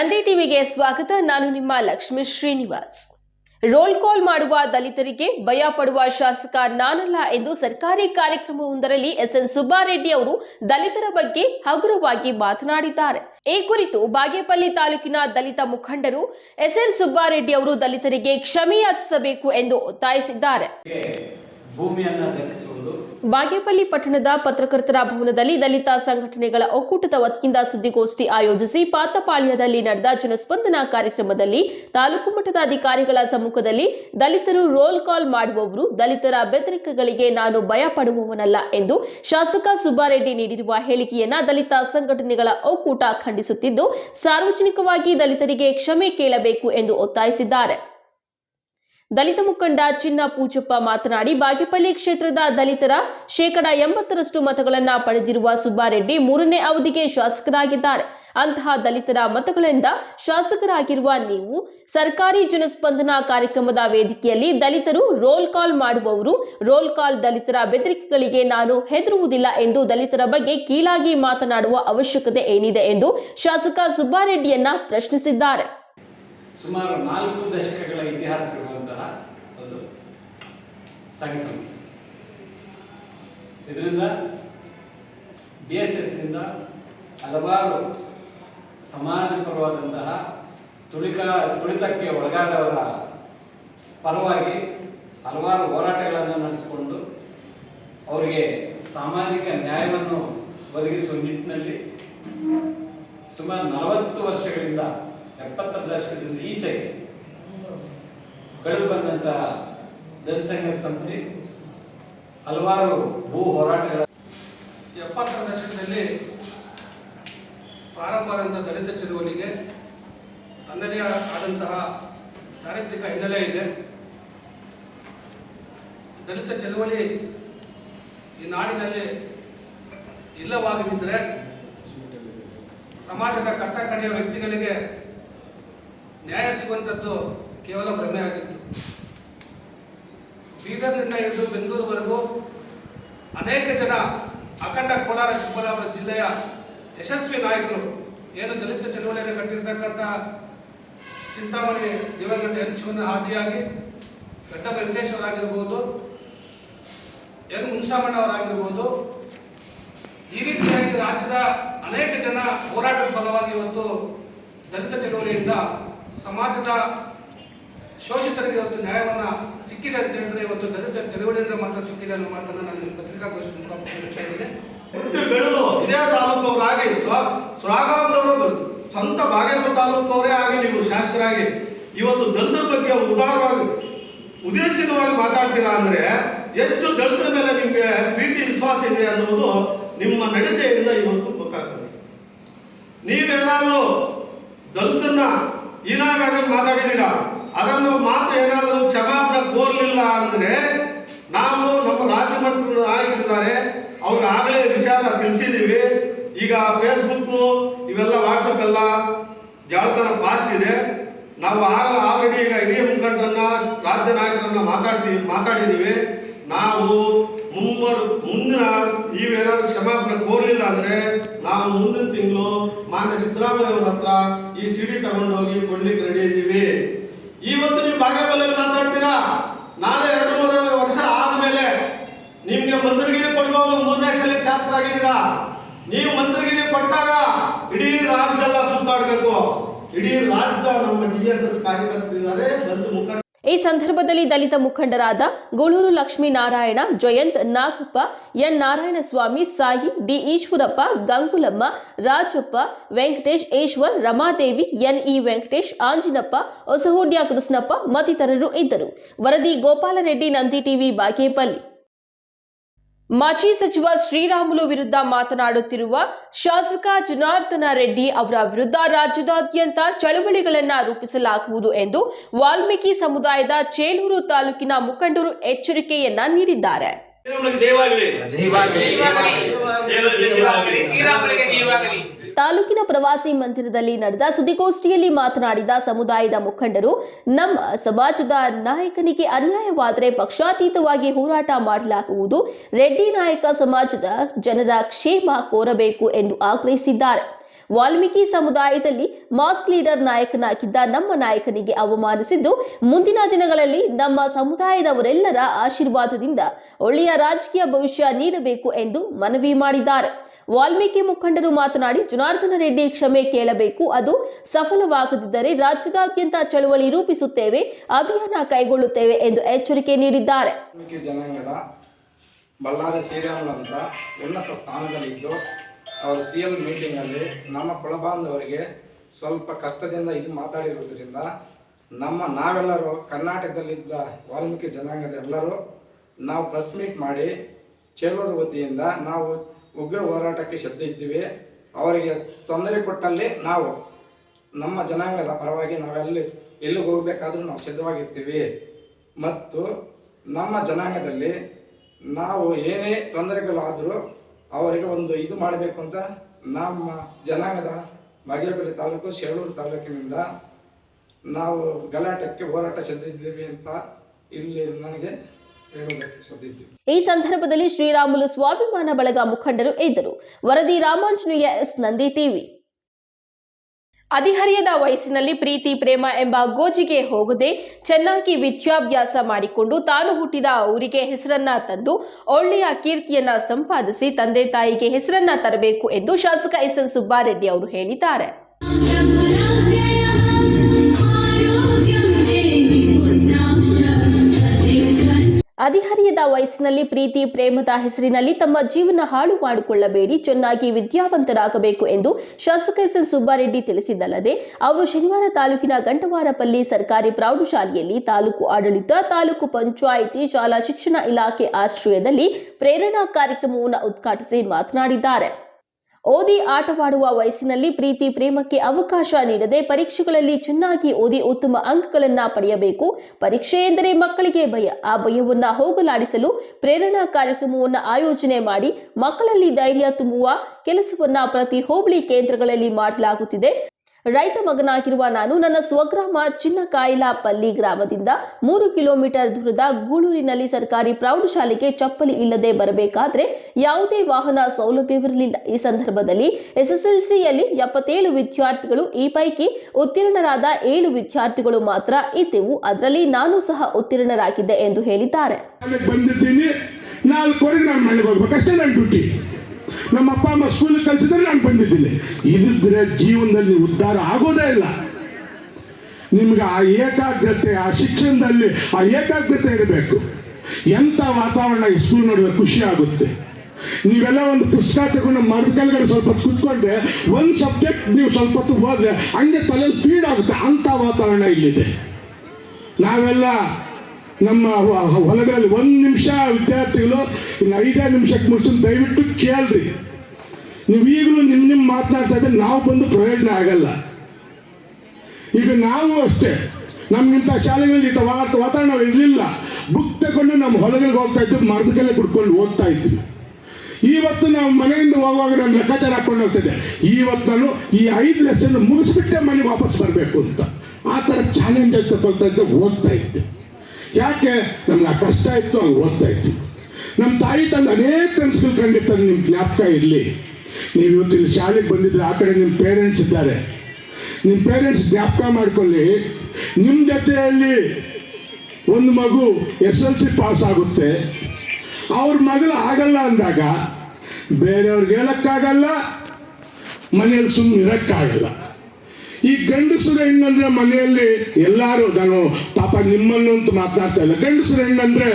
ನಂದಿ ಟಿವಿಗೆ ಸ್ವಾಗತ. ನಾನು ನಿಮ್ಮ ಲಕ್ಷ್ಮೀ ಶ್ರೀನಿವಾಸ್. ರೋಲ್ ಕಾಲ್ ಮಾಡುವ ದಲಿತರಿಗೆ ಭಯ ಪಡುವ ಶಾಸಕ ನಾನಲ್ಲ ಎಂದು ಸರ್ಕಾರಿ ಕಾರ್ಯಕ್ರಮವೊಂದರಲ್ಲಿ ಎಸ್ಎನ್ ಸುಬ್ಬಾರೆಡ್ಡಿ ಅವರು ದಲಿತರ ಬಗ್ಗೆ ಹಗುರವಾಗಿ ಮಾತನಾಡಿದ್ದಾರೆ. ಈ ಕುರಿತು ಬಾಗೇಪಲ್ಲಿ ತಾಲೂಕಿನ ದಲಿತ ಮುಖಂಡರು ಎಸ್. ಎನ್. ಸುಬ್ಬಾರೆಡ್ಡಿ ಅವರು ದಲಿತರಿಗೆ ಕ್ಷಮೆಯಾಚಿಸಬೇಕು ಎಂದು ಒತ್ತಾಯಿಸಿದ್ದಾರೆ. ಭೂಮಿಯನ್ನು ಬಾಗೇಪಲ್ಲಿ ಪಟ್ಟಣದ ಪತ್ರಕರ್ತರ ಭವನದಲ್ಲಿ ದಲಿತ ಸಂಘಟನೆಗಳ ಒಕ್ಕೂಟದ ವತಿಯಿಂದ ಸುದ್ದಿಗೋಷ್ಠಿ ಆಯೋಜಿಸಿ ಪಾತಪಾಳ್ಯದಲ್ಲಿ ನಡೆದ ಜನಸ್ಪಂದನ ಕಾರ್ಯಕ್ರಮದಲ್ಲಿ ತಾಲೂಕು ಮಟ್ಟದ ಅಧಿಕಾರಿಗಳ ಸಮ್ಮುಖದಲ್ಲಿ ದಲಿತರು ರೋಲ್ ಕಾಲ್ ಮಾಡುವವರು, ದಲಿತರ ಬೆದರಿಕೆಗಳಿಗೆ ನಾನು ಭಯ ಪಡುವವನಲ್ಲ ಎಂದು ಶಾಸಕ ಸುಬ್ಬಾರೆಡ್ಡಿ ನೀಡಿರುವ ಹೇಳಿಕೆಯನ್ನ ದಲಿತ ಸಂಘಟನೆಗಳ ಒಕ್ಕೂಟ ಖಂಡಿಸುತ್ತಿದ್ದು, ಸಾರ್ವಜನಿಕವಾಗಿ ದಲಿತರಿಗೆ ಕ್ಷಮೆ ಕೇಳಬೇಕು ಎಂದು ಒತ್ತಾಯಿಸಿದ್ದಾರೆ. ದಲಿತ ಮುಖಂಡ ಚಿನ್ನ ಪೂಜಪ್ಪ ಮಾತನಾಡಿ, ಬಾಗೇಪಲ್ಲಿ ಕ್ಷೇತ್ರದ ದಲಿತರ ಶೇಕಡ ಎಂಬತ್ತರಷ್ಟು ಮತಗಳನ್ನು ಪಡೆದಿರುವ ಸುಬ್ಬಾರೆಡ್ಡಿ ಮೂರನೇ ಅವಧಿಗೆ ಶಾಸಕರಾಗಿದ್ದಾರೆ. ಅಂತಹ ದಲಿತರ ಮತಗಳಿಂದ ಶಾಸಕರಾಗಿರುವ ನೀವು ಸರ್ಕಾರಿ ಜನಸ್ಪಂದನ ಕಾರ್ಯಕ್ರಮದ ವೇದಿಕೆಯಲ್ಲಿ ದಲಿತರು ರೋಲ್ ಕಾಲ್ ಮಾಡುವವರು. ರೋಲ್ ಕಾಲ್ ದಲಿತರ ಬೆದರಿಕೆಗಳಿಗೆ ನಾನು ಹೆದರುವುದಿಲ್ಲ ಎಂದು ದಲಿತರ ಬಗ್ಗೆ ಕೀಳಾಗಿ ಮಾತನಾಡುವ ಅವಶ್ಯಕತೆ ಏನಿದೆ ಎಂದು ಶಾಸಕ ಸುಬ್ಬಾರೆಡ್ಡಿಯನ್ನ ಪ್ರಶ್ನಿಸಿದ್ದಾರೆ. ಸುಮಾರು ನಾಲ್ಕು ದಶಕಗಳ ಇತಿಹಾಸ ಒಂದು ಸಂಘ ಇದರಿಂದ ಡಿ ಎಸ್ ಎಸ್ನಿಂದ ಹಲವಾರು ಸಮಾಜಪರವಾದಂತಹ ತುಳಿಕ, ತುಳಿತಕ್ಕೆ ಒಳಗಾದವರ ಪರವಾಗಿ ಹಲವಾರು ಹೋರಾಟಗಳನ್ನು ನಡೆಸಿಕೊಂಡು ಅವರಿಗೆ ಸಾಮಾಜಿಕ ನ್ಯಾಯವನ್ನು ಒದಗಿಸುವ ನಿಟ್ಟಿನಲ್ಲಿ ಸುಮಾರು ನಲವತ್ತು ವರ್ಷಗಳಿಂದ ಎಪ್ಪತ್ತರ ದಶಕದಿಂದ ಈಚೆಗೆ ಬೆಳೆದು ಬಂದಂತಹ ಜನಸಂಘ ಸಮಿತಿ ಹಲವಾರು ಭೂ ಹೋರಾಟಗಳ ಎಪ್ಪತ್ತರ ದಶಕದಲ್ಲಿ ಪ್ರಾರಂಭವಾದಂಥ ದಲಿತ ಚಳುವಳಿಗೆ ತನ್ನದೇ ಆದಂತಹ ಚಾರಿತ್ರಿಕ ಹಿನ್ನೆಲೆ ಇದೆ. ದಲಿತ ಚಳುವಳಿ ಈ ನಾಡಿನಲ್ಲಿ ಇಲ್ಲವಾಗದಿದ್ದರೆ ಸಮಾಜದ ಕಟ್ಟಕಡೆಯ ವ್ಯಕ್ತಿಗಳಿಗೆ ನ್ಯಾಯ ಸಿಗುವಂಥದ್ದು ಕೇವಲ ಭ್ರಮೆ ಆಗಿತ್ತು. ಬೀದರ್ನಿಂದ ಹಿಡಿದು ಬೆಂಗಳೂರುವರೆಗೂ ಅನೇಕ ಜನ ಅಖಂಡ ಕೋಲಾರ ಚಿಕ್ಕಬಳ್ಳಾಪುರ ಜಿಲ್ಲೆಯ ಯಶಸ್ವಿ ನಾಯಕರು. ಏನು ದಲಿತ ಚಳವಳಿಯನ್ನು ಕಟ್ಟಿರ್ತಕ್ಕಂಥ ಚಿಂತಾಮಣಿ ದಿವಂಗತ ಎನ್ ಆದಿಯಾಗಿ ಗಡ್ಡ ವೆಂಕಟೇಶ್ವರಾಗಿರ್ಬೋದು ಎನ್ ಮುನ್ಸಾಮಣ್ಣ ಅವರಾಗಿರ್ಬೋದು, ಈ ರೀತಿಯಾಗಿ ರಾಜ್ಯದ ಅನೇಕ ಜನ ಹೋರಾಟದ ಫಲವಾಗಿ ಇವತ್ತು ದಲಿತ ಚಳವಳಿಯಿಂದ ಸಮಾಜದ ಶೋಷಿತರಿಗೆ ಇವತ್ತು ನ್ಯಾಯವನ್ನು ಸಿಕ್ಕಿದೆ ಅಂತ ಹೇಳಿದ್ರೆ ಇವತ್ತು ದಲಿತ ಚಳವಳಿಯಿಂದ ಮಾತ್ರ ಸಿಕ್ಕಿದೆ ಅನ್ನೋ ಮಾತನ್ನು ನಾನು ಪತ್ರಿಕಾಗೋಷ್ಠಿ ಮುಖಾಂತರ ತಿಳಿಸ್ತಾ ಸ್ವಂತ ಬಾಗೇಪುರ ತಾಲೂಕವರೇ ಆಗಿ ನೀವು ಶಾಸಕರಾಗಿ ಇವತ್ತು ದಲಿತರ ಬಗ್ಗೆ ಉದಾರವಾಗಿ, ಉದ್ದೇಶಿತವಾಗಿ ಮಾತಾಡ್ತೀರಾ ಅಂದ್ರೆ ಎಷ್ಟು ದಲಿತರ ಮೇಲೆ ನಿಮಗೆ ಪ್ರೀತಿ, ವಿಶ್ವಾಸ ಇದೆ ಅನ್ನೋದು ನಿಮ್ಮ ನಡತೆಯಿಂದ ಇವತ್ತು ಗೊತ್ತಾಗ್ತದೆ. ನೀವೇನಾದರೂ ದಲಿತನ್ನ ಈನಾಗಾಗಿ ಮಾತಾಡಿದ್ದೀರಾ? ಅದನ್ನು ಮಾತು ಏನಾದರೂ ಕ್ಷಮಾಪಣೆ ಕೋರಲಿಲ್ಲ ಅಂದ್ರೆ ನಾವು ನಮ್ಮ ರಾಜ್ಯ ಮಟ್ಟದ ನಾಯಕರಿದ್ದಾರೆ ಅವ್ರಿಗೆ ಆಗಲೇ ವಿಚಾರ ತಿಳಿಸಿದ್ದೀವಿ. ಈಗ ಫೇಸ್ಬುಕ್ಕು ಇವೆಲ್ಲ ವಾಟ್ಸಪ್ ಎಲ್ಲ ಜಾಲತಾಣ ಫಾಸ್ಟ್ ಇದೆ. ನಾವು ಆಗ ಆಲ್ರೆಡಿ ಈಗ ಹಿರಿಯ ಮುಖಂಡರನ್ನ, ರಾಜ್ಯ ನಾಯಕರನ್ನ ಮಾತಾಡ್ತೀವಿ ಮಾತಾಡಿದ್ದೀವಿ. ನಾವು ಮುಂಬರು, ಮುಂದಿನ ನೀವೇನಾದ್ರೂ ಕ್ಷಮಾಪಣೆ ಕೋರಲಿಲ್ಲ ಅಂದ್ರೆ ನಾವು ಮುಂದಿನ ತಿಂಗಳು ಮಾನ್ಯ ಸಿದ್ದರಾಮಯ್ಯ ಅವ್ರ ಹತ್ರ ಈ ಸಿಡಿ ತಗೊಂಡೋಗಿ ಕೊಡ್ಲಿಕ್ಕೆ ರೆಡಿ ಇದ್ದೀವಿ ಇವತ್ತು ನೀವು ಬಾಗೇಪಲ್ಲಿ ಮಾತಾಡ್ತೀರಾ? ನಾಳೆ ಎರಡೂವರೆ ವರ್ಷ ಆದ್ಮೇಲೆ ನಿಮ್ಗೆ ಮಂತ್ರಿಗಿರಿ ಕೊಡ್ಬೋದು ಮೂರನೇ ಶಾಸಕ ಶಾಸಕರಾಗಿದ್ದೀರಾ? ನೀವು ಮಂತ್ರಿಗಿರಿ ಕೊಟ್ಟಾಗ ಇಡೀ ರಾಜ್ಯ ಎಲ್ಲ ಸುತ್ತಾಡ್ಬೇಕು. ಇಡೀ ರಾಜ್ಯ ನಮ್ಮ ಡಿ ಎಸ್ ಎಸ್ ಕಾರ್ಯಕರ್ತರಿದ್ದಾರೆ ಮುಖಂಡ ಈ ಸಂದರ್ಭದಲ್ಲಿ ದಲಿತ ಮುಖಂಡರಾದ Gooluru Lakshminarayana Jayanth Nagappa, N Narayanaswamy, Sai D Eshwarappa, Gangulamma, Rajappa, Venkatesh, Eshwar, Ramadevi, N E Venkatesh, Anjinappa, Hosahudya Krishnappa ಮತ್ತಿತರರು ಇದ್ದರು. ವರದಿ ಗೋಪಾಲರೆಡ್ಡಿ, ನಂದಿ ಟಿವಿ, ಬಾಗೇಪಲ್ಲಿ. ಮಾಜಿ ಸಚಿವ ಶ್ರೀರಾಮುಲು ವಿರುದ್ಧ ಮಾತನಾಡುತ್ತಿರುವ ಶಾಸಕ ಜನಾರ್ದನ ರೆಡ್ಡಿ ಅವರ ವಿರುದ್ಧ ರಾಜ್ಯದಾದ್ಯಂತ ಚಳವಳಿಗಳನ್ನು ರೂಪಿಸಲಾಗುವುದು ಎಂದು ವಾಲ್ಮೀಕಿ ಸಮುದಾಯದ ಚೇಲೂರು ತಾಲೂಕಿನ ಮುಖಂಡರು ಎಚ್ಚರಿಕೆಯನ್ನ ನೀಡಿದ್ದಾರೆ. ತಾಲೂಕಿನ ಪ್ರವಾಸಿ ಮಂದಿರದಲ್ಲಿ ನಡೆದ ಸುದ್ದಿಗೋಷ್ಠಿಯಲ್ಲಿ ಮಾತನಾಡಿದ ಸಮುದಾಯದ ಮುಖಂಡರು, ನಮ್ಮ ಸಮಾಜದ ನಾಯಕನಿಗೆ ಅನ್ಯಾಯವಾದರೆ ಪಕ್ಷಾತೀತವಾಗಿ ಹೋರಾಟ ಮಾಡಲಾಗುವುದು, ರೆಡ್ಡಿ ನಾಯಕ ಸಮಾಜದ ಜನರ ಕ್ಷೇಮ ಕೋರಬೇಕು ಎಂದು ಆಗ್ರಹಿಸಿದ್ದಾರೆ. ವಾಲ್ಮೀಕಿ ಸಮುದಾಯದಲ್ಲಿ ಮಾಸ್ ಲೀಡರ್ ನಾಯಕನಾಗಿದ್ದ ನಮ್ಮ ನಾಯಕನಿಗೆ ಅವಮಾನಿಸಿದ್ದು, ಮುಂದಿನ ದಿನಗಳಲ್ಲಿ ನಮ್ಮ ಸಮುದಾಯದವರೆಲ್ಲರ ಆಶೀರ್ವಾದದಿಂದ ಒಳ್ಳೆಯ ರಾಜಕೀಯ ಭವಿಷ್ಯ ನೀಡಬೇಕು ಎಂದು ಮನವಿ ಮಾಡಿದ್ದಾರೆ. ವಾಲ್ಮೀಕಿ ಮುಖಂಡರು ಮಾತನಾಡಿ, ಜನಾರ್ದನ ರೆಡ್ಡಿ ಕ್ಷಮೆ ಕೇಳಬೇಕು, ಅದು ಸಫಲವಾಗದಿದ್ದರೆ ರಾಜ್ಯದಾದ್ಯಂತ ಚಳವಳಿ ರೂಪಿಸುತ್ತೇವೆ, ಅಭಿಯಾನ ಕೈಗೊಳ್ಳುತ್ತೇವೆ ಎಂದು ಎಚ್ಚರಿಕೆ ನೀಡಿದ್ದಾರೆ. ಜನಾಂಗದ ಬಳ್ಳಾರಿ ಶ್ರೀರಾಮುಲು ಅಂತ ಉನ್ನತ ಸ್ಥಾನದಲ್ಲಿದ್ದು ಅವರು ಸಿ ಎಲ್ ಮೀಟಿಂಗಲ್ಲಿ ನಮ್ಮ ಕೊಳಬಾಂಧವರಿಗೆ ಸ್ವಲ್ಪ ಕಷ್ಟದಿಂದ ಇದು ಮಾತಾಡಿರುವುದರಿಂದ ನಮ್ಮ ನಾವೆಲ್ಲರೂ ಕರ್ನಾಟಕದಲ್ಲಿದ್ದ ವಾಲ್ಮೀಕಿ ಜನಾಂಗದ ಎಲ್ಲರೂ ನಾವು ಪ್ರೆಸ್ ಮೀಟ್ ಮಾಡಿ, ಚೇಳೂರು ವತಿಯಿಂದ ನಾವು ಉಗ್ರ ಹೋರಾಟಕ್ಕೆ ಶಬ್ದ ಇದ್ದೀವಿ ಅವರಿಗೆ ತೊಂದರೆ ಕೊಟ್ಟಲ್ಲಿ ನಾವು, ನಮ್ಮ ಜನಾಂಗದ ಪರವಾಗಿ ನಾವೆಲ್ಲಿ ಎಲ್ಲಿಗೆ ಹೋಗಬೇಕಾದ್ರೂ ನಾವು ಸಿದ್ಧವಾಗಿರ್ತೀವಿ. ಮತ್ತು ನಮ್ಮ ಜನಾಂಗದಲ್ಲಿ ನಾವು ಏನೇ ತೊಂದರೆಗಳಾದರೂ ಅವರಿಗೆ ಒಂದು ಇದು ಮಾಡಬೇಕು ಅಂತ ನಮ್ಮ ಜನಾಂಗದ ಬಾಗೇಪಲ್ಲಿ ತಾಲೂಕು ಶೇಳೂರು ತಾಲೂಕಿನಿಂದ ನಾವು ಗಲಾಟಕ್ಕೆ ಹೋರಾಟ ಸೆದ್ದಿದ್ದೀವಿ ಅಂತ ಇಲ್ಲಿ ನನಗೆ ಈ ಸಂದರ್ಭದಲ್ಲಿ ಶ್ರೀರಾಮುಲು ಸ್ವಾಭಿಮಾನ ಬಳಗ ಮುಖಂಡರು ಇದ್ದರು. ವರದಿ ರಾಮಾಂಜನೇಯ ಎಸ್. ನಂದಿ ಟಿವಿ. ಅಧಿಹರಿಯದ ವಯಸ್ಸಿನಲ್ಲಿ ಪ್ರೀತಿ, ಪ್ರೇಮ ಎಂಬ ಗೋಜಿಗೆ ಹೋಗದೆ ಚೆನ್ನಾಗಿ ವಿದ್ಯಾಭ್ಯಾಸ ಮಾಡಿಕೊಂಡು ತಾನು ಹುಟ್ಟಿದ ಊರಿಗೆ ಹೆಸರನ್ನ ತಂದು ಒಳ್ಳೆಯ ಕೀರ್ತಿಯನ್ನ ಸಂಪಾದಿಸಿ ತಂದೆ ತಾಯಿಗೆ ಹೆಸರನ್ನ ತರಬೇಕು ಎಂದು ಶಾಸಕ ಎಸ್. ಎನ್. ಸುಬ್ಬಾರೆಡ್ಡಿ ಅವರು ಹೇಳಿದ್ದಾರೆ. ಹದಿಹರಿಯದ ವಯಸ್ಸಿನಲ್ಲಿ ಪ್ರೀತಿ, ಪ್ರೇಮದ ಹೆಸರಿನಲ್ಲಿ ತಮ್ಮ ಜೀವನ ಹಾಳು ಮಾಡಿಕೊಳ್ಳಬೇಡಿ, ಚೆನ್ನಾಗಿ ವಿದ್ಯಾವಂತರಾಗಬೇಕು ಎಂದು ಶಾಸಕ ಎಸ್ ಎನ್ ಸುಬ್ಬಾರೆಡ್ಡಿ ತಿಳಿಸಿದ್ದಲ್ಲದೆ, ಅವರು ಶನಿವಾರ ತಾಲೂಕಿನ ಗಂಟವಾರಪಲ್ಲಿ ಸರ್ಕಾರಿ ಪ್ರೌಢಶಾಲೆಯಲ್ಲಿ ತಾಲೂಕು ಆಡಳಿತ, ತಾಲೂಕು ಪಂಚಾಯಿತಿ ಶಾಲಾ ಶಿಕ್ಷಣ ಇಲಾಖೆ ಆಶ್ರಯದಲ್ಲಿ ಪ್ರೇರಣಾ ಕಾರ್ಯಕ್ರಮವನ್ನು ಉದ್ಘಾಟಿಸಿ ಮಾತನಾಡಿದ್ದಾರೆ. ಓದಿ ಆಟವಾಡುವ ವಯಸ್ಸಿನಲ್ಲಿ ಪ್ರೀತಿ, ಪ್ರೇಮಕ್ಕೆ ಅವಕಾಶ ನೀಡದೆ ಪರೀಕ್ಷೆಗಳಲ್ಲಿ ಚೆನ್ನಾಗಿ ಓದಿ ಉತ್ತಮ ಅಂಕಗಳನ್ನು ಪಡೆಯಬೇಕು. ಪರೀಕ್ಷೆ ಎಂದರೆ ಮಕ್ಕಳಿಗೆ ಭಯ. ಆ ಭಯವನ್ನು ಹೋಗಲಾಡಿಸಲು ಪ್ರೇರಣಾ ಕಾರ್ಯಕ್ರಮವನ್ನು ಆಯೋಜನೆ ಮಾಡಿ ಮಕ್ಕಳಲ್ಲಿ ಧೈರ್ಯ ತುಂಬುವ ಕೆಲಸವನ್ನು ಪ್ರತಿ ಹೋಬಳಿ ಕೇಂದ್ರಗಳಲ್ಲಿ ಮಾಡಲಾಗುತ್ತಿದೆ. ರೈತ ಮಗನಾಗಿರುವ ನಾನು ನನ್ನ ಸ್ವಗ್ರಾಮ ಚಿನ್ನಕಾಯಿಲಾಪಲ್ಲಿ ಗ್ರಾಮದಿಂದ ಮೂರು ಕಿಲೋಮೀಟರ್ ದೂರದ ಗೂಳೂರಿನಲ್ಲಿ ಸರ್ಕಾರಿ ಪ್ರೌಢಶಾಲೆಗೆ ಚಪ್ಪಲಿ ಇಲ್ಲದೆ ಬರಬೇಕಾದ್ರೆ ಯಾವುದೇ ವಾಹನ ಸೌಲಭ್ಯವಿರಲಿಲ್ಲ. ಈ ಸಂದರ್ಭದಲ್ಲಿ ಎಸ್ಎಸ್ಎಲ್ಸಿಯಲ್ಲಿ ಎಪ್ಪತ್ತೇಳು ವಿದ್ಯಾರ್ಥಿಗಳು, ಈ ಪೈಕಿ ಉತ್ತೀರ್ಣರಾದ ಏಳು ವಿದ್ಯಾರ್ಥಿಗಳು ಮಾತ್ರ ಇದ್ದೆವು. ಅದರಲ್ಲಿ ನಾನು ಸಹ ಉತ್ತೀರ್ಣರಾಗಿದ್ದೆ ಎಂದು ಹೇಳಿದ್ದಾರೆ. ನಮ್ಮ ಅಪ್ಪ, ಅಮ್ಮ ಸ್ಕೂಲಿಗೆ ಕಲಿಸಿದ್ರೆ ನಾನು ಬಂದಿದ್ದೀನಿ. ಇದಿದ್ರೆ ಜೀವನದಲ್ಲಿ ಉದ್ಧಾರ ಆಗೋದೇ ಇಲ್ಲ. ನಿಮ್ಗೆ ಆ ಏಕಾಗ್ರತೆ, ಆ ಶಿಕ್ಷಣದಲ್ಲಿ ಆ ಏಕಾಗ್ರತೆ ಇರಬೇಕು. ಎಂಥ ವಾತಾವರಣ ಈ ಸ್ಕೂಲ್ ನೋಡಿದ್ರೆ ಖುಷಿ ಆಗುತ್ತೆ. ನೀವೆಲ್ಲ ಒಂದು ಪುಸ್ತಕ ತಗೊಂಡು ಮರದ ಕೆಳಗಡೆ ಸ್ವಲ್ಪ ಕೂತ್ಕೊಂಡ್ರೆ ಒಂದು ಸಬ್ಜೆಕ್ಟ್ ನೀವು ಸ್ವಲ್ಪ ಹೊತ್ತು ಹೋದ್ರೆ ಹಂಗೆ ತಲೆಯಲ್ಲಿ ಫೀಡ್ ಆಗುತ್ತೆ. ಅಂಥ ವಾತಾವರಣ ಇಲ್ಲಿದೆ. ನಾವೆಲ್ಲ ನಮ್ಮ ಹೊಲಗಳಲ್ಲಿ ಒಂದು ನಿಮಿಷ ವಿದ್ಯಾರ್ಥಿಗಳು ಇನ್ನು ಐದೇ ನಿಮಿಷಕ್ಕೆ ಮುಗಿಸಿ ದಯವಿಟ್ಟು ಕೇಳ್ರಿ. ನೀವು ಈಗಲೂ ನಿಮ್ಮ ನಿಮ್ಮ ಮಾತನಾಡ್ತಾ ಇದ್ರೆ ನಾವು ಬಂದು ಪ್ರಯೋಜನ ಆಗಲ್ಲ. ಈಗ ನಾವು ಅಷ್ಟೇ. ನಮ್ಗಿಂತ ಶಾಲೆಗಳಲ್ಲಿ ಇಂಥ ವಾತ ವಾತಾವರಣ ಇರಲಿಲ್ಲ. ಬುಕ್ ತಗೊಂಡು ನಮ್ಮ ಹೊಲಗಳಿಗೆ ಹೋಗ್ತಾ ಇದ್ವಿ ಮರದ ಕೆಲ ಕುಡ್ಕೊಂಡು ಓದ್ತಾ ಇದ್ವಿ. ಇವತ್ತು ನಾವು ಮನೆಯಿಂದ ಹೋಗುವಾಗ ನಾನು ಲೆಕ್ಕಾಚಾರ ಹಾಕೊಂಡು ಹೋಗ್ತಿದ್ದೆ ಇವತ್ತು ನಾನು ಈ ಐದು ಲೆಸನ್ ಮುಗಿಸ್ಬಿಟ್ಟೆ ಮನೆಗೆ ವಾಪಸ್ ಬರಬೇಕು ಅಂತ. ಆ ಥರ ಚಾಲೆಂಜ್ ಆಗಿ ತಗೊಳ್ತಾ ಇದ್ದೆ, ಓದ್ತಾ ಇದ್ದೆ. ಯಾಕೆ? ನಮ್ಗೆ ಆ ಕಷ್ಟ ಇತ್ತು ಹಂಗೆ ಓದ್ತಾ ಇತ್ತು. ನಮ್ಮ ತಾಯಿ ತಂದೆ ಅನೇಕ ಕನಸುಗಳು ಕಂಡಿರ್ತಾರೆ ನಿಮ್ಮ ಜ್ಞಾಪಕ ಇರಲಿ. ನೀವು ಇವತ್ತು ಇಲ್ಲಿ ಶಾಲೆಗೆ ಬಂದಿದ್ರೆ ಆ ಕಡೆ ನಿಮ್ಮ ಪೇರೆಂಟ್ಸ್ ಇದ್ದಾರೆ. ನಿಮ್ಮ ಪೇರೆಂಟ್ಸ್ ಜ್ಞಾಪಕ ಮಾಡ್ಕೊಳ್ಳಿ. ನಿಮ್ಮ ಜೊತೆಯಲ್ಲಿ ಒಂದು ಮಗು ಎಸ್ ಎಲ್ ಸಿ ಪಾಸ್ ಆಗುತ್ತೆ. ಅವ್ರ ಮಗಳು ಆಗಲ್ಲ ಅಂದಾಗ ಬೇರೆಯವ್ರಿಗೆ ಹೇಳಕ್ಕಾಗಲ್ಲ ಮನೆಯಲ್ಲಿ ಸುಮ್ಮನೆ ಇರಕ್ಕಾಗಲ್ಲ ಈ ಗಂಡಸರು ಹೆಂಗಂದ್ರೆ ಮನೆಯಲ್ಲಿ ಎಲ್ಲರೂ, ನಾನು ಪಾಪ ನಿಮ್ಮನ್ನು ಅಂತ ಮಾತನಾಡ್ತಾ ಇಲ್ಲ. ಗಂಡಸರು ಹೆಂಗಂದ್ರೆ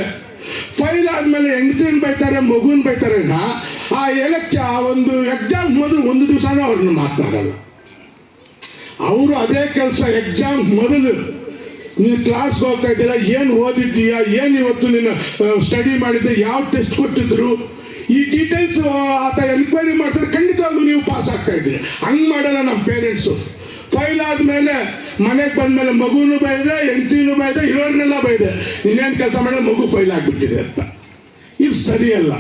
ಫೈಲ್ ಆದ್ಮೇಲೆ ಹೆಂಗಸನ್ ಬೈತಾರೆ, ಮಗುನ್ ಬೈತಾರೆ ಆ ಎಲೆಕ್ಷ ಆ ಒಂದು ಎಕ್ಸಾಮ್ ಮೊದಲು ಒಂದು ದಿವಸನೂ ಅವ್ರನ್ನ ಮಾತನಾಡಲ್ಲ. ಅವರು ಅದೇ ಕೆಲಸ ಎಕ್ಸಾಮ್ ಮೊದಲು. ನೀನು ಕ್ಲಾಸ್ಗೆ ಹೋಗ್ತಾ ಇದ್ದೀರಾ ಏನು ಓದಿದ್ದೀಯಾ, ಏನು ಇವತ್ತು ನೀನು ಸ್ಟಡಿ ಮಾಡಿದ್ದೆ, ಯಾವ ಟೆಸ್ಟ್ ಕೊಟ್ಟಿದ್ರು? ಈ ಡೀಟೇಲ್ಸ್ ಆತ ಎನ್ಕ್ವೈರಿ ಮಾಡ್ತಾರೆ, ಖಂಡಿತವಾಗ್ಲೂ ನೀವು ಪಾಸ್ ಆಗ್ತಾ ಇದ್ದೀರಿ. ಹಂಗೆ ಮಾಡಲ್ಲ ನಮ್ಮ ಪೇರೆಂಟ್ಸು ಫೈಲ್ ಆದಮೇಲೆ ಮನೆಗೆ ಬಂದ್ಮೇಲೆ ಮಗುನು ಬೈದೆ, ಹೆಂಡತಿನೂ ಬೈದೆ ಇರೋರ್ನೆಲ್ಲ ಬೈದೆ. ನೀನೇನು ಕೆಲಸ ಮಾಡಿದ್ರೆ ಮಗು ಫೈಲ್ ಆಗಿಬಿಟ್ಟಿದೆ ಅಂತ. ಇದು ಸರಿಯಲ್ಲ.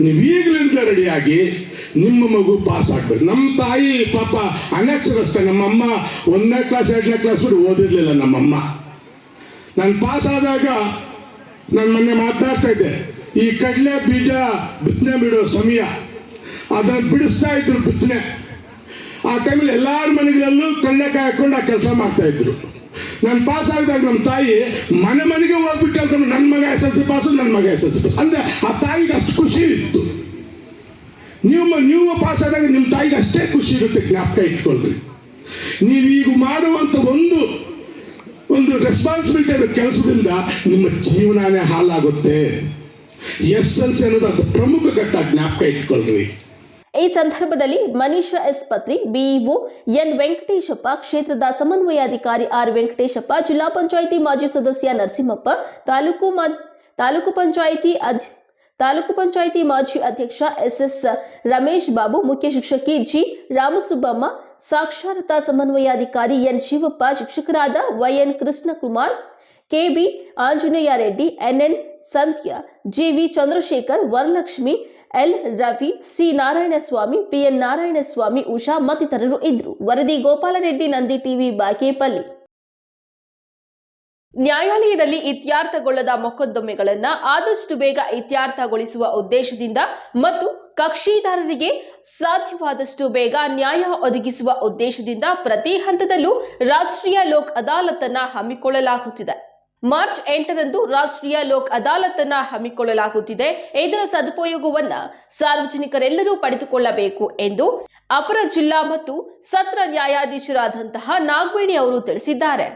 ನೀವು ಈಗಲಿಂದ ರೆಡಿಯಾಗಿ ನಿಮ್ಮ ಮಗು ಪಾಸ್ ಆಗ್ಬೇಕು. ನಮ್ಮ ತಾಯಿ, ಪಾಪ, ಅನಕ್ಷರಸ್ಥ ನಮ್ಮಮ್ಮ ಒಂದನೇ ಕ್ಲಾಸ್, ಎರಡನೇ ಕ್ಲಾಸ್ ಓದಿರ್ಲಿಲ್ಲ ನಮ್ಮಮ್ಮ. ನಾನು ಪಾಸ್ ಆದಾಗ ನಾನು ಮೊನ್ನೆ ಮಾತಾಡ್ತಾ ಇದ್ದೆ. ಈ ಕಡಲೆ ಬೀಜ ಬಿತ್ತನೆ ಬಿಡೋ ಸಮಯ. ಅದನ್ನು ಬಿಡಿಸ್ತಾ ಇದ್ರು ಬಿತ್ತನೆ. ಆ ಟೈಮಲ್ಲಿ ಎಲ್ಲಾರ ಮನೆಗಳಲ್ಲೂ ಕಳ್ಳೆಕಾಯಿ ಹಾಕೊಂಡು ಆ ಕೆಲಸ ಮಾಡ್ತಾ ಇದ್ರು. ನಾನು ಪಾಸ್ ಆಗಿದಾಗ ನಮ್ಮ ತಾಯಿ ಮನೆ ಮನೆಗೆ ಹೋಗ್ಬಿಟ್ಟು ನನ್ನ ಮಗ ಎಸ್ ಎಲ್ ಸಿ ಪಾಸು ನನ್ನ ಮಗ ಎಸ್ ಎಲ್ ಸಿ ಪಾಸ್ ಅಂದರೆ ಆ ತಾಯಿಗೆ ಅಷ್ಟು ಖುಷಿ ಇತ್ತು. ನೀವು ನೀವು ಪಾಸ್ ಆದಾಗ ನಿಮ್ಮ ತಾಯಿಗೆ ಅಷ್ಟೇ ಖುಷಿ ಇರುತ್ತೆ, ಜ್ಞಾಪಕ ಇಟ್ಕೊಳ್ರಿ. ನೀವು ಈಗ ಮಾಡುವಂಥ ಒಂದು ಒಂದು ರೆಸ್ಪಾನ್ಸಿಬಿಲಿಟಿ ಕೆಲಸದಿಂದ ನಿಮ್ಮ ಜೀವನನೇ ಹಾಲಾಗುತ್ತೆ ಎಸ್ ಎಲ್ ಸಿ ಅನ್ನೋದು ಅದು ಪ್ರಮುಖ ಘಟ್ಟ, ಜ್ಞಾಪಕ ಇಟ್ಕೊಳ್ರಿ. ಈ ಸಂದರ್ಭದಲ್ಲಿ Manisha S Patri BEO N Venkateshappa, ಕ್ಷೇತ್ರದ ಸಮನ್ವಯಾಧಿಕಾರಿ ಆರ್ ವೆಂಕಟೇಶಪ್ಪ, ಜಿಲ್ಲಾ ಪಂಚಾಯಿತಿ ಮಾಜಿ ಸದಸ್ಯ ನರಸಿಂಹಪ್ಪ, ತಾಲೂಕು ತಾಲೂಕು ಪಂಚಾಯಿತಿ ಅಧ್ಯ ತಾಲೂಕು ಪಂಚಾಯಿತಿ ಮಾಜಿ ಅಧ್ಯಕ್ಷ ಎಸ್ಎಸ್ ರಮೇಶ್ ಬಾಬು, ಮುಖ್ಯ ಶಿಕ್ಷಕಿ ಜಿ ರಾಮಸುಬ್ಬಮ್ಮ, ಸಾಕ್ಷರತಾ ಸಮನ್ವಯಾಧಿಕಾರಿ ಎನ್ ಶಿವಪ್ಪ, ಶಿಕ್ಷಕರಾದ Y N Krishnakumar K B Anjaneya Reddy N N Santhya G V Chandrashekar, Varalakshmi L Ravi, C Narayanaswamy P N Narayanaswamy, Usha ಮತ್ತಿತರರು ಇದ್ದರು. ವರದಿ ಗೋಪಾಲರೆಡ್ಡಿ ನಂದಿ ಟಿವಿ ಬಾಕೇಪಲ್ಲಿ ನ್ಯಾಯಾಲಯದಲ್ಲಿ ಇತ್ಯರ್ಥಗೊಳ್ಳದ ಮೊಕದ್ದಮೆಗಳನ್ನು ಆದಷ್ಟು ಬೇಗ ಇತ್ಯರ್ಥಗೊಳಿಸುವ ಉದ್ದೇಶದಿಂದ ಮತ್ತು ಕಕ್ಷಿದಾರರಿಗೆ ಸಾಧ್ಯವಾದಷ್ಟು ಬೇಗ ನ್ಯಾಯ ಒದಗಿಸುವ ಉದ್ದೇಶದಿಂದ ಪ್ರತಿ ಹಂತದಲ್ಲೂ ರಾಷ್ಟ್ರೀಯ ಲೋಕ್ ಅದಾಲತನ್ನ ಹಮ್ಮಿಕೊಳ್ಳಲಾಗುತ್ತಿದೆ. ಮಾರ್ಚ್ ಎಂಟರಂದು ರಾಷ್ಟ್ರೀಯ ಲೋಕ್ ಅದಾಲತನ್ನ ಹಮ್ಮಿಕೊಳ್ಳಲಾಗುತ್ತಿದೆ. ಇದರ ಸದುಪಯೋಗವನ್ನ ಸಾರ್ವಜನಿಕರೆಲ್ಲರೂ ಪಡೆದುಕೊಳ್ಳಬೇಕು ಎಂದು ಅಪರ ಜಿಲ್ಲಾ ಮತ್ತು ಸತ್ರ ನ್ಯಾಯಾಧೀಶರಾದಂತಹ ನಾಗವೇಣಿ ಅವರು ತಿಳಿಸಿದ್ದಾರೆ.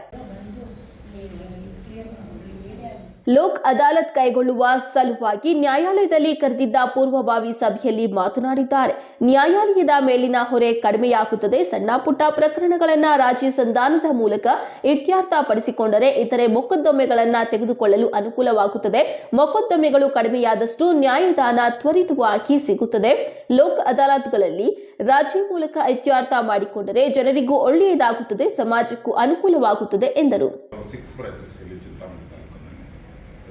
ಲೋಕ್ ಅದಾಲತ್ ಕೈಗೊಳ್ಳುವ ಸಲುವಾಗಿ ನ್ಯಾಯಾಲಯದಲ್ಲಿ ಕರೆದಿದ್ದ ಪೂರ್ವಭಾವಿ ಸಭೆಯಲ್ಲಿ ಮಾತನಾಡಿದ್ದಾರೆ. ನ್ಯಾಯಾಲಯದ ಮೇಲಿನ ಹೊರೆ ಕಡಿಮೆಯಾಗುತ್ತದೆ. ಸಣ್ಣ ಪುಟ್ಟ ಪ್ರಕರಣಗಳನ್ನು ರಾಜಿ ಸಂಧಾನದ ಮೂಲಕ ಇತ್ಯರ್ಥಪಡಿಸಿಕೊಂಡರೆ ಇತರೆ ಮೊಕದ್ದಮೆಗಳನ್ನು ತೆಗೆದುಕೊಳ್ಳಲು ಅನುಕೂಲವಾಗುತ್ತದೆ. ಮೊಕದ್ದಮೆಗಳು ಕಡಿಮೆಯಾದಷ್ಟು ನ್ಯಾಯದಾನ ತ್ವರಿತವಾಗಿ ಸಿಗುತ್ತದೆ. ಲೋಕ್ ಅದಾಲತ್ಗಳಲ್ಲಿ ರಾಜಿ ಮೂಲಕ ಇತ್ಯರ್ಥ ಮಾಡಿಕೊಂಡರೆ ಜನರಿಗೂ ಒಳ್ಳೆಯದಾಗುತ್ತದೆ. ಸಮಾಜಕ್ಕೂ ಅನುಕೂಲವಾಗುತ್ತದೆ ಎಂದರು ಸಿಕ್ಸ್ ಬ್ರಾಂಚಸ್ ಇಲ್ಲಿ ಚಿಂತಾಮಣಿ ತಾಲೂಕಿನಲ್ಲಿ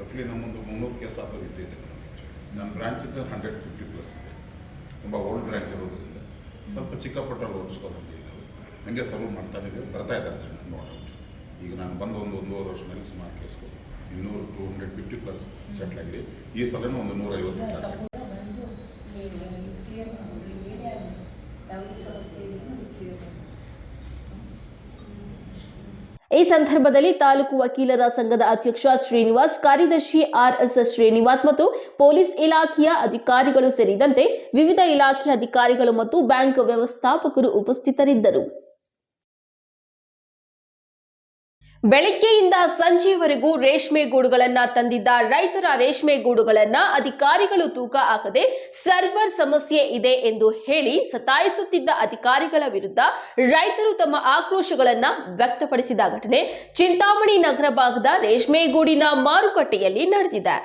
ರಫ್ಲಿ ನಮ್ಮೊಂದು ಮುನ್ನೂರು ಕೇಸ್ ಆದರೂ ಇದ್ದಿದೆ ನನ್ನ ಬ್ರಾಂಚ್ ಇದ್ದ ಹಂಡ್ರೆಡ್ ಫಿಫ್ಟಿ ಪ್ಲಸ್ ಇದೆ. ತುಂಬ ಓಲ್ಡ್ ಬ್ರ್ಯಾಂಚ್ ಇರೋದ್ರಿಂದ ಸ್ವಲ್ಪ ಚಿಕ್ಕ ಪಟ್ಟ ಇದ್ದಾವೆ ಹಂಗೆ ಸರ್ವ್ ಮಾಡ್ತಾನೆ ಇದ್ದೀವಿ ಬರ್ತಾ ಇದ್ದಾರೆ ಜನ ನೋಡೋದು ಈಗ ನಾನು ಬಂದು ಒಂದು ಒಂದೂವರೆ ವರ್ಷದಲ್ಲಿ ಸುಮಾರು ಕೇಸ್ಗಳು ಇನ್ನೂರು two hundred fifty plus settle ಆಗಿದೆ. ಈ ಸಲನೂ ಒಂದು ನೂರೈವತ್ತು ಈ ಸಂದರ್ಭದಲ್ಲಿ ತಾಲೂಕು ವಕೀಲರ ಸಂಘದ ಅಧ್ಯಕ್ಷ ಶ್ರೀನಿವಾಸ್, ಕಾರ್ಯದರ್ಶಿ ಆರ್ಎಸ್ ಶ್ರೀನಿವಾಸ್ ಮತ್ತು ಪೊಲೀಸ್ ಇಲಾಖೆಯ ಅಧಿಕಾರಿಗಳು ಸೇರಿದಂತೆ ವಿವಿಧ ಇಲಾಖೆಯ ಅಧಿಕಾರಿಗಳು ಮತ್ತು ಬ್ಯಾಂಕ್ ವ್ಯವಸ್ಥಾಪಕರು ಉಪಸ್ಥಿತರಿದ್ದರು. ಬೆಳಗ್ಗೆಯಿಂದ ಸಂಜೆಯವರೆಗೂ ರೇಷ್ಮೆ ಗೂಡುಗಳನ್ನ ತಂದಿದ್ದ ರೈತರ ರೇಷ್ಮೆ ಗೂಡುಗಳನ್ನ ಅಧಿಕಾರಿಗಳು ತೂಕ ಹಾಕದೆ ಸರ್ವರ್ ಸಮಸ್ಯೆ ಇದೆ ಎಂದು ಹೇಳಿ ಸತಾಯಿಸುತ್ತಿದ್ದ ಅಧಿಕಾರಿಗಳ ವಿರುದ್ಧ ರೈತರು ತಮ್ಮ ಆಕ್ರೋಶಗಳನ್ನ ವ್ಯಕ್ತಪಡಿಸಿದ ಘಟನೆ ಚಿಂತಾಮಣಿ ನಗರ ಭಾಗದ ರೇಷ್ಮೆ ಗೂಡಿನ ಮಾರುಕಟ್ಟೆಯಲ್ಲಿ ನಡೆದಿದೆ.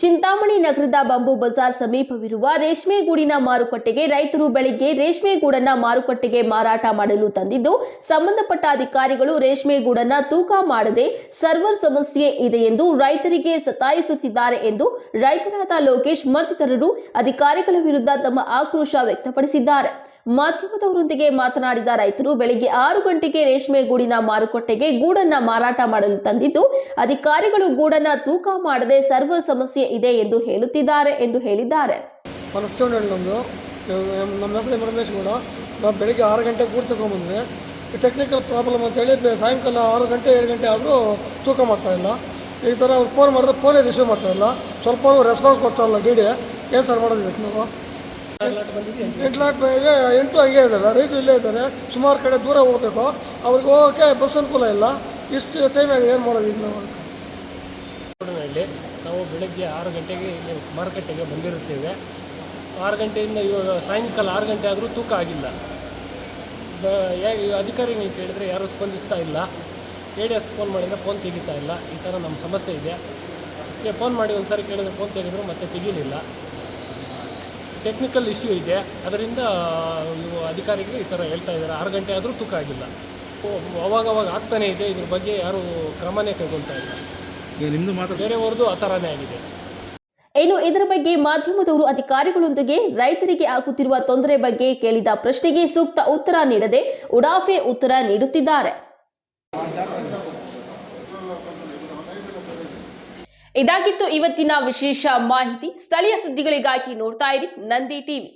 ಚಿಂತಾಮಣಿ ನಗರದ ಬಂಬು ಬಜಾರ್ ಸಮೀಪವಿರುವ ರೇಷ್ಮೆ ಗೂಡಿನ ಮಾರುಕಟ್ಟೆಗೆ ರೈತರು ಬೆಳಿಗ್ಗೆ ರೇಷ್ಮೆ ಗೂಡನ್ನ ಮಾರುಕಟ್ಟೆಗೆ ಮಾರಾಟ ಮಾಡಲು ತಂದಿದ್ದು, ಸಂಬಂಧಪಟ್ಟ ಅಧಿಕಾರಿಗಳು ರೇಷ್ಮೆ ಗೂಡನ್ನ ತೂಕ ಮಾಡದೆ ಸರ್ವರ್ ಸಮಸ್ಯೆ ಇದೆ ಎಂದು ರೈತರಿಗೆ ಸತಾಯಿಸುತ್ತಿದ್ದಾರೆ ಎಂದು ರೈತರಾದ ಲೋಕೇಶ್ ಮತ್ತಿತರರು ಅಧಿಕಾರಿಗಳ ವಿರುದ್ಧ ತಮ್ಮ ಆಕ್ರೋಶ ವ್ಯಕ್ತಪಡಿಸಿದ್ದಾರೆ. ಮಾಧ್ಯಮದವರೊಂದಿಗೆ ಮಾತನಾಡಿದ ರೈತರು ಬೆಳಿಗ್ಗೆ ಆರು ಗಂಟೆಗೆ ರೇಷ್ಮೆ ಗೂಡಿನ ಮಾರುಕಟ್ಟೆಗೆ ಗೂಡನ್ನ ಮಾರಾಟ ಮಾಡಲು ತಂದಿದ್ದು, ಅಧಿಕಾರಿಗಳು ಗೂಡನ್ನ ತೂಕ ಮಾಡದೆ ಸರ್ವ ಸಮಸ್ಯೆ ಇದೆ ಎಂದು ಹೇಳುತ್ತಿದ್ದಾರೆ ಎಂದು ಹೇಳಿದ್ದಾರೆ. ನಮ್ಮ ನಾವು ಬೆಳಿಗ್ಗೆ ಆರು ಗೂಡು ಟೆಕ್ನಿಕಲ್ ಪ್ರಾಬ್ಲಮ್ ಅಂತ ಹೇಳಿ ಸಾಯಂಕಾಲ ಆರು ಗಂಟೆ, ಏಳು ಗಂಟೆ ಆದರೂ ತೂಕ ಮಾಡ್ತಾಯಿಲ್ಲ ಈ ಥರ ಅವ್ರು ಫೋನ್ ಮಾಡಿದ್ರೆ ಫೋನೇ ರಿಸೀವ್ ಮಾಡ್ತಾಯಿಲ್ಲ ಸ್ವಲ್ಪ ರೆಸ್ಪಾನ್ಸ್ ಕೊಡ್ತಾರಲ್ಲ ಡಿ ಡಿ ಏನು ಸರ್ ಮಾಡೋದು ಇದಕ್ಕೆ ನಾವು? ಎಂಟು ಲಾಟ್ ಬಂದಿದೆ ಎಂಟು ಹಂಗೆ ಇದ್ದಾರೆ ರೈತರು ಇಲ್ಲೇ ಇದ್ದಾರೆ. ಸುಮಾರು ಕಡೆ ದೂರ ಹೋಗಬೇಕು. ಅವ್ರಿಗೆ ಹೋಗೋಕ್ಕೆ ಬಸ್ ಅನುಕೂಲ ಇಲ್ಲ. ಇಷ್ಟು ಟೈಮ್ ಆಗಿದೆ ಏನು ಮಾಡೋದು ಈಗ ನಾವು? ನಾವು ಬೆಳಗ್ಗೆ ಆರು ಗಂಟೆಗೆ ಇಲ್ಲಿ ಮಾರುಕಟ್ಟೆಗೆ ಬಂದಿರುತ್ತೇವೆ. ಆರು ಗಂಟೆಯಿಂದ ಇವಾಗ ಸಾಯಂಕಾಲ ಆರು ಗಂಟೆ ಆದರೂ ತೂಕ ಆಗಿಲ್ಲ. ಹೇಗೆ ಅಧಿಕಾರಿಗಳು ಕೇಳಿದರೆ ಯಾರೂ ಸ್ಪಂದಿಸ್ತಾ ಇಲ್ಲ. ಎ ಡಿ ಎಸ್ ಫೋನ್ ಮಾಡಿದರೆ ಫೋನ್ ತೆಗಿತಾ ಇಲ್ಲ. ಈ ಥರ ನಮ್ಮ ಸಮಸ್ಯೆ ಇದೆ. ಅದಕ್ಕೆ ಫೋನ್ ಮಾಡಿ ಒಂದು ಸಾರಿ ಕೇಳಿದ್ರೆ ಫೋನ್ ತೆಗೆದ್ರು ಮತ್ತೆ ತೆಗೀಲಿಲ್ಲ. ಟೆಕ್ನಿಕಲ್ ಇಶ್ಯೂ ಇದೆ. ಅದರಿಂದ ಇವು ಅಧಿಕಾರಿಗಳು ಈ ಥರ ಹೇಳ್ತಾ ಇದ್ದಾರೆ. ಆರು ಗಂಟೆ ಆದರೂ ತೂಕ ಆಗಿಲ್ಲ. ಅವಾಗ ಅವಾಗ ಆಗ್ತಾನೇ ಇದೆ. ಇದ್ರ ಬಗ್ಗೆ ಯಾರು ಕ್ರಮನೇ ಕೈಗೊಳ್ತಾ ಇಲ್ಲ. ನಿಮ್ದು ಮಾತ್ರ ಬೇರೆಯವ್ರದ್ದು ಆ ಥರನೇ ಆಗಿದೆ. ಇನ್ನು ಇದರ ಬಗ್ಗೆ ಮಾಧ್ಯಮದವರು ಅಧಿಕಾರಿಗಳೊಂದಿಗೆ ರೈತರಿಗೆ ಆಗುತ್ತಿರುವ ತೊಂದರೆ ಬಗ್ಗೆ ಕೇಳಿದ ಪ್ರಶ್ನೆಗೆ ಸೂಕ್ತ ಉತ್ತರ ನೀಡದೆ ಉಡಾಫೆ ಉತ್ತರ ನೀಡುತ್ತಿದ್ದಾರೆ. ಇದಾಗಿತ್ತು ಇವತ್ತಿನ ವಿಶೇಷ ಮಾಹಿತಿ. ಸ್ಥಳೀಯ ಸುದ್ದಿಗಳಿಗಾಗಿ ನೋಡ್ತಾ ಇರಿ ನಂದಿ ಟಿವಿ.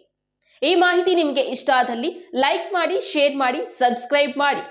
ಈ ಮಾಹಿತಿ ನಿಮಗೆ ಇಷ್ಟ ಆದಲ್ಲಿ ಲೈಕ್ ಮಾಡಿ, ಶೇರ್ ಮಾಡಿ, ಸಬ್ಸ್ಕ್ರೈಬ್ ಮಾಡಿ.